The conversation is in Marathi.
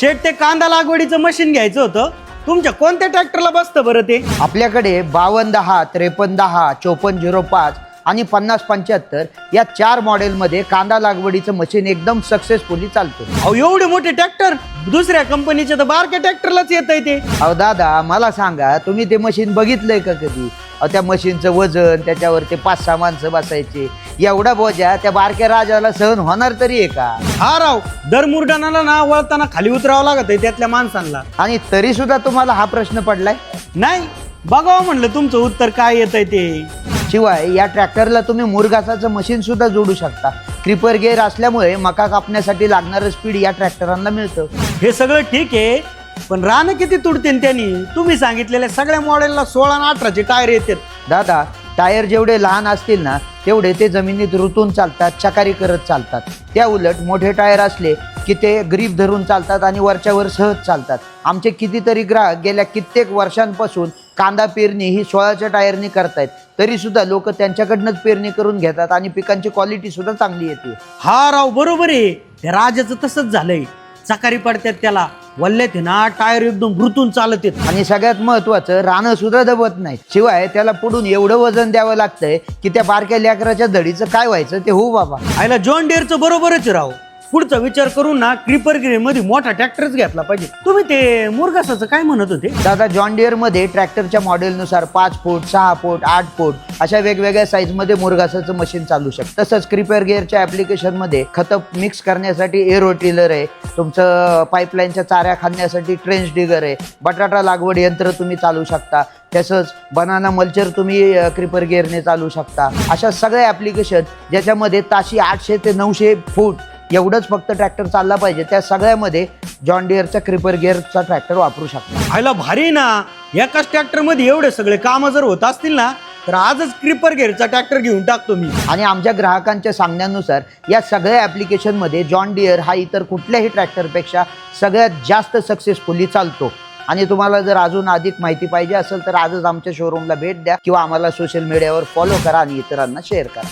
शेट ते कांदा लागवडीचं मशीन घ्यायचं होतं. तुमच्या कोणत्या ट्रॅक्टरला बसतं बरं ते? आपल्याकडे बावन्न दहा त्रेपन्न दहा चोपन्न झिरो पाच आणि पन्नास पंच्याहत्तर या चार मॉडेलमध्ये कांदा लागवडीचं मशीन एकदम सक्सेसफुली चालतं. अहो एवढे मोठे ट्रॅक्टर दुसऱ्या कंपनीचे तर बारक्या ट्रॅक्टरलाच येत आहे ते. अहो दादा मला सांगा तुम्ही ते मशीन बघितलंय का कधी? अहो त्या मशीनचं वजन त्याच्यावर ते पाच सहा माणसं बसायचे. एवढा बोजा त्या बारक्या राजाला सहन होणार तरी आहे का? हा राव दर मुरडाणाला ना वळताना खाली उतरावं लागत आहे त्यातल्या माणसांना. आणि तरी सुद्धा तुम्हाला हा प्रश्न पडलाय? नाही बघावं म्हणलं तुमचं उत्तर काय येत आहे ते. शिवाय या ट्रॅक्टरला तुम्ही मुरघासाचं मशीन सुद्धा जोडू शकता. क्रिपर गेअर असल्यामुळे मका कापण्यासाठी लागणारं स्पीड या ट्रॅक्टरांना मिळतं. हे सगळं ठीक आहे पण रानं किती तुडतील त्यांनी? तुम्ही सांगितलेल्या सगळ्या मॉडेलला सोळा आणि अठराचे टायर येतात. दादा टायर जेवढे लहान असतील ना तेवढे ते जमिनीत रुतून चालतात चकारी करत चालतात. त्या उलट मोठे टायर असले की ते ग्रीप धरून चालतात आणि वरच्यावर सहज चालतात. आमचे कितीतरी ग्राहक गेल्या कित्येक वर्षांपासून कांदा पेरणी ही सोळाच्या टायरनी करतायत. तरी सुद्धा लोक त्यांच्याकडनंच पेरणी करून घेतात आणि पिकांची क्वालिटी सुद्धा चांगली येते. हा राव बरोबर आहे. त्या राजाचं तसंच झालंय. चकारी पडतात त्याला. वल्ल्यात आहे ना टायर एकदम भृतून चालत येत आणि सगळ्यात महत्वाचं रानं सुद्धा दबत नाही शिवाय त्याला पुढून एवढं वजन द्यावं लागतंय की त्या बारक्या लेकराच्या धडीचं काय व्हायचं ते हो बाबा. आयला जॉन डेअरचं बरोबरच राव. पुढचा विचार करून ना क्रिपर ग्रे मध्ये मोठा ट्रॅक्टरच घेतला पाहिजे. तुम्ही ते मुरगासाचं काय म्हणत होते? दादा जॉन डिअरमध्ये ट्रॅक्टरच्या मॉडेलनुसार पाच फूट सहा फूट आठ फूट अशा वेगवेगळ्या साईजमध्ये मुरगासाचं मशीन चालू शकतं. तसंच क्रिपर गिअरच्या ॲप्लिकेशनमध्ये खतं मिक्स करण्यासाठी एरो टिलर आहे. तुमचं पाईपलाईनच्या चाऱ्या खाण्यासाठी ट्रेंच डिगर आहे. बटाटा लागवड यंत्र तुम्ही चालू शकता. तसंच बनाना मल्चर तुम्ही क्रिपर गिअरने चालू शकता. अशा सगळ्या ॲप्लिकेशन ज्याच्यामध्ये ताशी आठशे ते नऊशे फूट एवढंच फक्त ट्रॅक्टर चालला पाहिजे. त्या सगळ्यामध्ये जॉन डिअरचा क्रिपर गिअरचा ट्रॅक्टर वापरू शकता. आयला भारी ना. एकाच ट्रॅक्टरमध्ये एवढे सगळे कामं जर होत असतील ना तर आजच क्रिपर गेअरचा ट्रॅक्टर घेऊन टाकतो मी. आणि आमच्या ग्राहकांच्या सांगण्यानुसार या सगळ्या ॲप्लिकेशनमध्ये जॉन डिअर हा इतर कुठल्याही ट्रॅक्टरपेक्षा सगळ्यात जास्त सक्सेसफुली चालतो. आणि तुम्हाला जर अजून अधिक माहिती पाहिजे असेल तर आजच आमच्या शोरूमला भेट द्या किंवा आम्हाला सोशल मीडियावर फॉलो करा आणि इतरांना शेअर करा.